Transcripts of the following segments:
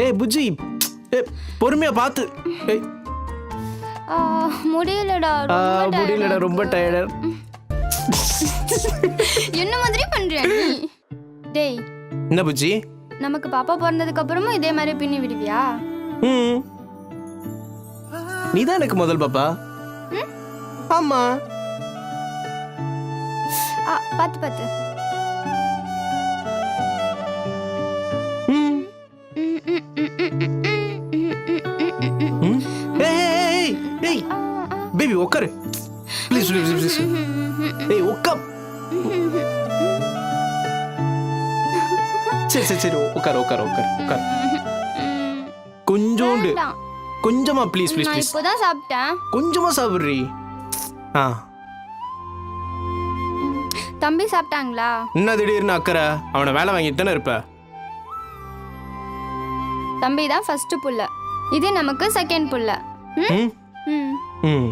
ஏய் புஜ்ஜி. ஏய் பொறுமையா பார்த்து. ஏய். ஆ, முடியலடா ஆ, ரொம்ப முடியலடா ரொம்ப. டயர்டர் என்ன மாதிரி பண்றியா நீ? டேய். என்ன புஜ்ஜி? நமக்கு பாப்பா பிறந்ததுக்கு அப்புறமும் இதே மாதிரி பின்னி விடுவியா? ம். நீ தான் எனக்கு முதல் பாப்பா? ஆமா. ஆ பார்த்து பார்த்து. Please please please. ஏய் உட்கார் சரி சரி சரி. உட்கார் உட்கார் உட்கார் உட்கார் கொஞ்சோண்டு. கொஞ்சமா ப்ளீஸ் ப்ளீஸ் ப்ளீஸ் இப்போதான் சாப்பிட்டேன். கொஞ்சமா சாப்பிட்றி? ஆ. தம்பி சாப்பிட்டாங்களா? என்ன திடீர்னு அக்கறை? அவனை வேலை வாங்கிட்டு தானே இருப்ப? தம்பி தான் ஃபர்ஸ்ட் புள்ள. இது நமக்கு செகண்ட் புள்ள. ம்? ம். ம்.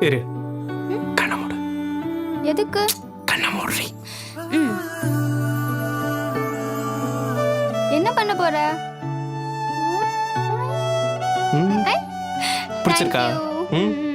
இரு. கண்ணை மூடு. எதுக்கு? கண்ணை மூடுறி. என்ன பண்ண போற? பிடிச்சிருக்கா. ம்.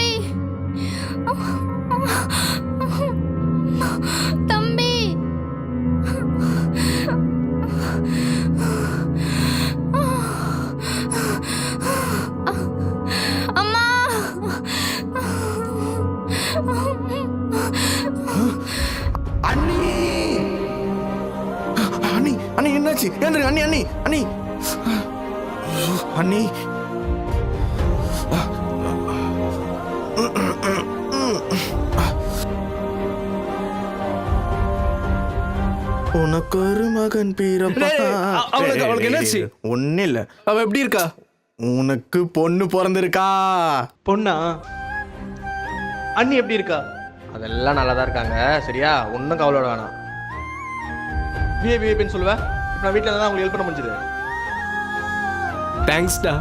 அண்ணி. அண்ணி அண்ணி என்னாச்சு? ஏந்திரு அண்ணி அண்ணி அண்ணி? அண்ணி. உனக்கு ஒரு மகன் அவளுக்கு- அவளுக்கு என்னாச்சு? ஒன்னும் இல்ல அவ எப்படி இருக்கா? உனக்கு பொண்ணு பிறந்திருக்கா. பொண்ணா? அண்ணி எப்படி இருக்கா? அதெல்லாம் நல்லா தான் இருக்காங்க. சரியா? ஒன்றும் கவலையோட வேணாம். பிஏ பிஏபின்னு சொல்லுவேன் இப்போ நான் வீட்டில் தான் உங்களுக்கு ஹெல்ப் பண்ண முடிஞ்சது. தேங்க்ஸ்டா